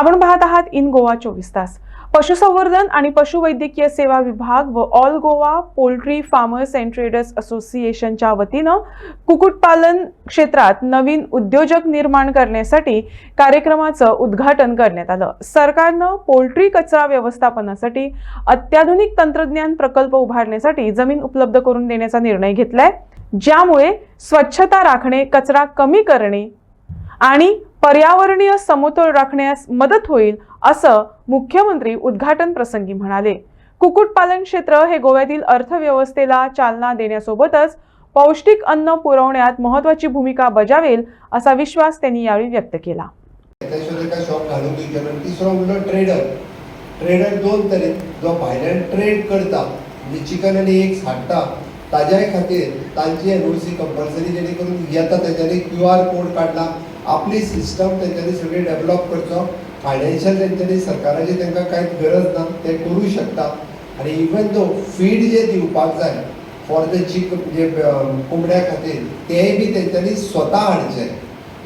आपण पाहत आहात इन गोवा चोवीस तास. पशुसंवर्धन आणि पशुवैद्यकीय सेवा विभाग व all Goa poultry farmers and traders असोसिएशनच्या वतीनं कुक्कुटपालन क्षेत्रात नवीन उद्योजक निर्माण करण्यासाठी कार्यक्रमाचं उद्घाटन करण्यात आलं. सरकारनं पोल्ट्री कचरा व्यवस्थापनासाठी अत्याधुनिक तंत्रज्ञान प्रकल्प उभारण्यासाठी जमीन उपलब्ध करून देण्याचा निर्णय घेतलाय. ज्यामुळे स्वच्छता राखणे कचरा कमी करणे आणि पर्यावरणीय समतोल राखण्यास मदत होईल असं मुख्यमंत्री उद्घाटन प्रसंगी म्हणाले. कुक्कुटपालन क्षेत्र हे गोव्यातील अर्थव्यवस्थेला चालना देण्यासोबतच पौष्टिक अन्न पुरवण्यात महत्वाची भूमिका बजावेल असा विश्वास त्यांनी यावेळी व्यक्त केला. तिसरो म्हणलो ट्रेडर ट्रेडर दोन तरेन जो भायल्यान ट्रेड करता म्हणजे चिकन आनी एग्स हाडटा ताज्याय खातीर तांची एनओसी कंपल्सरी जेणे करून येता तेंच्यांनी क्यू आर कोड काडला आपली सिस्टम तेंच्यांनी सगळी डेव्हलप करचो फायनान्शियल तेंच्यांनी सरकाराची तांकां कांयच गरज ना ते करूं शकता आनी इवन तो फीड जे दिवपाक जाय फॉर द जी म्हणजे कोंबड्या खातीर तेय बी तेंच्यांनी स्वता हाडचें.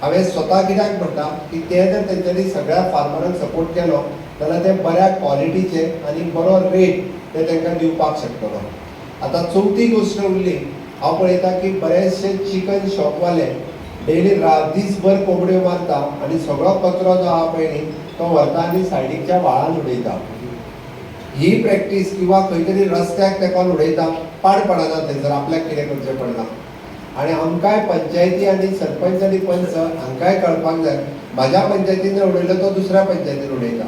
हांवें स्वता कित्याक म्हणटा की ते जर तेंच्यांनी सगळ्या फार्मरांक सपोर्ट केलो जाल्यार ते बऱ्या क्वॉलिटीचे आनी बरो रेट ते तांकां दिवपाक शकतलो. आतां चवथी गोश्ट उरली हांव पळयता की बरेचशे चिकन शॉपवाले डेली रात दीसभर कोंबड्यो मारता आनी सगळो कचरो जो आहा पळय न्ही तो व्हरता आनी सायडीकच्या व्हाळान उडयता ही प्रॅक्टीस किंवा खंय तरी रस्त्याक तेंकोन उडयता पाड पडना थंयसर आपल्याक कितें करचें पडना आनी आमकांय पंचायती आनी सरपंच आनी पंच हांकांय कळपाक जाय म्हाज्या पंचायतीन उडयलो तो दुसऱ्या पंचायतीन उडयता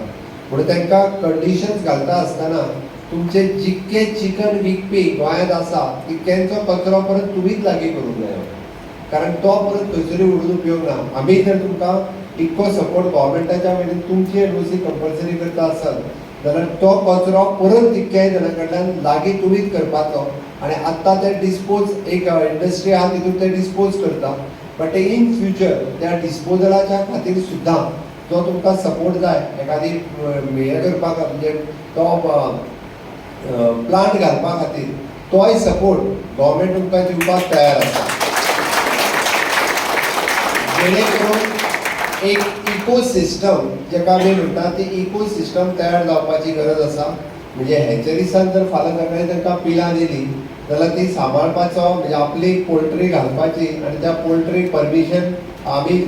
म्हणून तांकां कंडिशन्स घालता आसतना तुमचे जितके चिकन विकपी गोंयांत आसा तितक्यांचो कचरो परत तुमीच लागीं करूंक जायो कारण तो परत खंयसरी उडून उपयोग ना आमी जर तुमकां इतको सपोर्ट गव्हर्मेंटाच्या वयल्यान तुमची एनओसी कंपल्सरी करता आसत जाल्यार तो कचरो परत तितक्याय जाणां कडल्यान लागीं तुमीच करपाचो. आनी आतां ते डिस्पोज एक इंडस्ट्री आहा तितून ते डिस्पोज करता. बट इन फ्युचर त्या डिस्पोजलाच्या खातीर सुद्दां जो तुमकां सपोर्ट जाय एखादी हें करपाक म्हणजे तो प्लांट घालपा खातीर तोय सपोर्ट गव्हर्मेंट तुमकां दिवपाक तयार आसा. जेणेकरून एक इको सिस्टम जेका आमी म्हणटा ती इको सिस्टम तयार जावपाची गरज आसा म्हणजे हॅचरीसान जर फाल्यां तांकां पिलां दिली जाल्यार ती सांबाळपाचो म्हणजे आपली पोल्ट्री घालपाची आनी त्या पोल्ट्री परमिशन आमी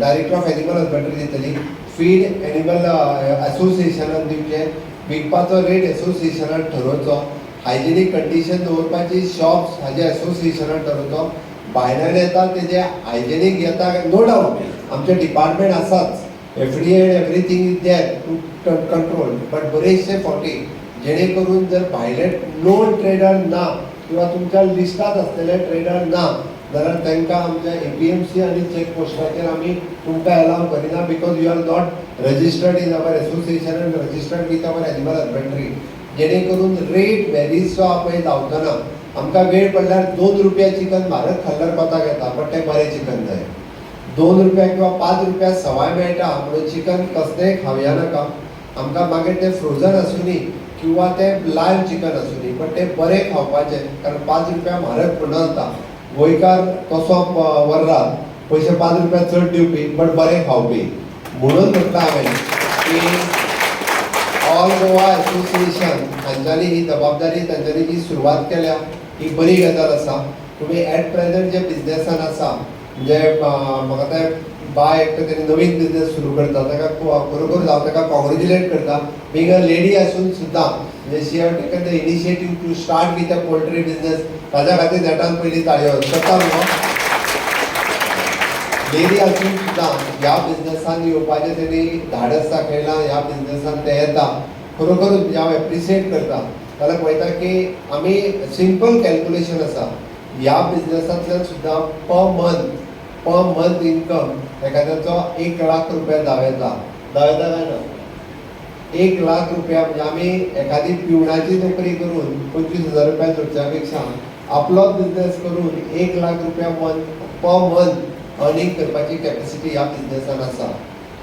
डायरेक्टर ऑफ एनिमल हजबंड्री दितली. फीड एनिमल असोसिएशनान दिवचे विकपाचो रेट एसोसिएशनान ठरोवचो हायजिनीक कंडिशन दवरपाची शॉप्स हाजे एसोसिएशनान ठरोवचो भायल्यान येता तेजे हायजेनीक येता नो डावट आमचे डिपार्टमेंट आसाच F D add everything is there to control but बरेचशे फावटी जेणे करून जर भायले नोन ट्रेडर ना किंवा तुमच्या लिस्टात असलेले ट्रेडर ना जाल्यार तांकां आमच्या एपीएमसी आनी चेक पोस्टाचेर आमी तुमकां अलाव Kareena because you are not registered in our association and registered with our animal husbandry जेणे करून रेट व्हॅलीज जो आहा पळय धांवतना आमकां वेळ पडल्यार दोन रुपया चिकन म्हारग खाल्ल्यार कोताक येता बट तें बरें चिकन जाय. दोन रुपया किंवा पांच रुपया सवाय मेळटा म्हणून चिकन कसलेंय खावया नाका. आमकां मागीर तें फ्रोझन आसूनी किंवा तें लायव्ह चिकन आसूनी पण तें बरें खावपाचें कारण पांच रुपया म्हारग जाता गोंयकार कसो वर्रा पयशे पांच रुपया चड दिवपी बट बरें खावपी. म्हणून म्हटलं हांवें की ऑल गोवा असोसिएशन हांच्यानी ही जबाबदारी तांच्यांनी जी सुरवात केल्या ही बरी गजाल आसा तुमी एट प्रेजेंट जे बिझनेसान आसा म्हणजे अं, बाय एकटो नवीन बिझनेस सुरू करता हांव ताका कॉंग्रेच्युलेट करता. बींग अ लेडी आसून सुद्दां म्हणजे she have taken the initiative to start with a poultry business ताज्या खातीर नेटान पयली ताळयो न्हू लेडी असून सुद्धा ह्या बिझनेसान येवपाचें तेणी धाडस दाखयलां ह्या बिझनेसान ते येता. खरोखर म्हणजे हांव एप्रिशिएट करता. जाल्यार वयता की आमी सिंपल कॅल्क्युलेशन आसा ह्या बिझनेसांतल्यान सुद्दां per month per month income एखाद्याचो एक लाख रुपया जाव येता काय ना? एक लाख रुपया म्हणजे आमी एखादी पिवणाची नोकरी करून पंचवीस हजार रुपया धरच्या पेक्षा आपलो बिझनेस करून एक लाख रुपया मंथ पर मंथ अर्निंग करपाची कॅपॅसिटी ह्या बिझनेसान आसा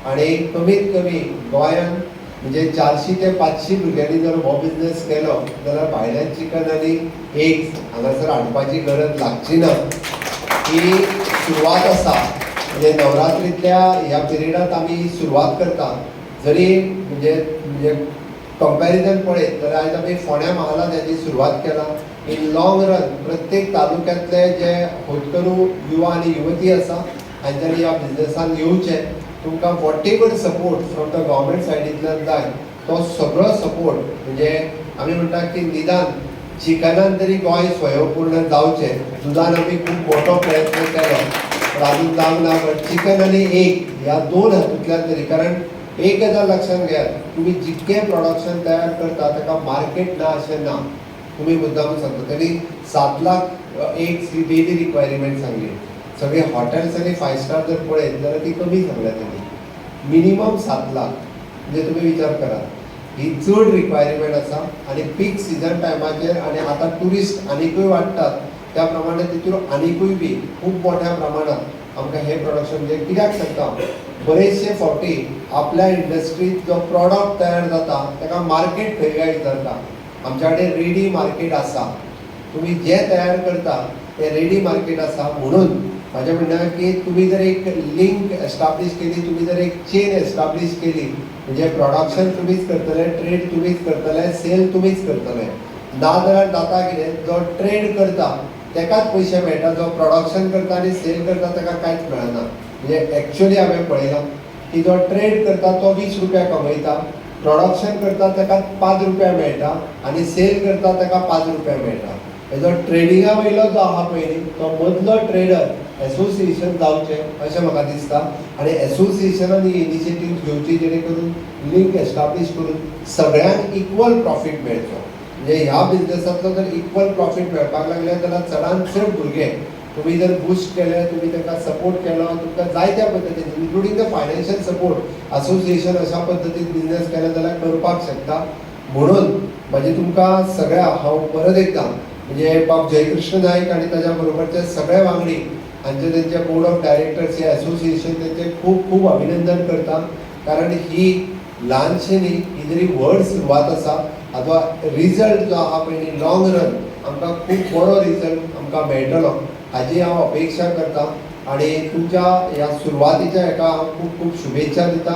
आणि कमीत कमी गोंयांत म्हणजे चारशी ते पांचशी भुरग्यांनी जर हो बिझनेस केलो जाल्यार भायल्यान चिकन आनी एग्स हांगासर हाडपाची गरज लागची ना ही सुरवात आसा म्हणजे नवरात्रीतल्या ह्या पिरियडांत आमी सुरवात करता. जरी म्हणजे म्हणजे कंपॅरिझन पळयत जाल्यार आयज आमी फोण्या महालांत हाजी सुरवात केला. इन लाँग रन प्रत्येक तालुक्यांतले जे होतकरू युवा आनी युवती आसा हांच्यानी ह्या बिझनसान येवचें तुमकां whatever support from the government सायडींतल्यान जाय तो सगळो सपोर्ट म्हणजे आमी म्हणटा की निदान चिकनान तरी गोंय स्वयंपूर्ण जावचें दुदान आमी खूब मोठो प्रयत्न केलो. पण अजून जावंक ना बट चिकन आनी एक ह्या दोन हातूंतल्यान तरी कारण एक गजाल लक्षात घेयात तुमी जितकें प्रोडक्शन तयार करता ताका मार्केट ना अशें ना तुमी मुद्दाम सांगता. तरी सात लाख एक डेली रिक्वायरमेंट सांगली सगळे हॉटेल्स आनी फायव स्टार जर पळयत जाल्यार ती कमी सांगल्या तेणी मिनिमम सात लाख. म्हणजे तुम्ही विचार करा. ही चड रिक्वायरमेंट आसा आनी पीक सिजन टायमाचेर आनी आतां टुरिस्ट आनीकूय वाडटात त्या प्रमाणे तितून आनीकूय बी खूब मोठ्या प्रमाणात आमकां हे प्रोडक्शन म्हणजे कित्याक सांगता बरेचशे फावटी आपल्या इंडस्ट्रीत जो प्रॉडक्ट तयार जाता ताका मार्केट खंय काय विचारता आमच्या कडेन रेडी मार्केट आसा तुम्ही जे तयार करता ते रेडी मार्केट आसा म्हणून माझ्या म्हणणं की तुम्ही जर एक लिंक एस्टाब्लिश केली तुम्ही जर एक चेन एस्टाब्लिश केली म्हणजे प्रोडक्शन तुम्हीच करतले ट्रेड तुम्हीच करतले सेल तुम्हीच करतले ना जाल्यार जाता कितें जो ट्रेड करता तेकाच पयशे मेळटा जो प्रोडक्शन करता आनी सेल करता ताका कांयच मेळना. म्हणजे एक्चुअली हांवें पळयलां की जो ट्रेड करता तो वीस रुपया कमयता. प्रोडक्शन करता ताका पांच रुपया मेळटा आनी सेल करता ताका पांच रुपया मेळटा हेजो ट्रेडिंगा वयलो जो आहा पयलीं तो मदलो ट्रेडर एसोसिएशन जावचें अशें म्हाका दिसता. आनी एसोसिएशनान ही इनिशिएटीव घेवची जेणे करून लिंक एस्टाब्लीश करून सगळ्यांक इक्वल प्रॉफीट मेळचो म्हणजे ह्या बिझनसांतलो जर इक्वल प्रॉफीट मेळपाक लागले जाल्यार चडांत चड भुरगे. तुम्ही जर बुस्ट केले तुम्ही तांकां सपोर्ट केलो तुमकां जायत्या पद्दतीन including the financial support association अशा पद्दतीन बिझनेस केले जाल्यार करपाक शकता. म्हणून म्हणजे तुमकां सगळ्या हांव परत एकदां म्हणजे बाब जयकृष्ण नायक आनी ताच्या बरोबरचे सगळे वांगडी हांचे तेंचे बोर्ड ऑफ डायरेक्टर्स या असोसिएशन त्यांचे खूब खूब अभिनंदन करता कारण ही ल्हानशेनी न्ही ही जरी व्हड सुरवात आसा अथवा रिजल्ट जो आहा पळय न्ही लाँग रन आमकां खूब बरो रिजल्ट आमकां मेळटलो. हाची हांव अपेक्षा करता. आणि तुमच्या ह्या सुरवातीच्या हेका हांव खूब खूब शुभेच्छा दिता.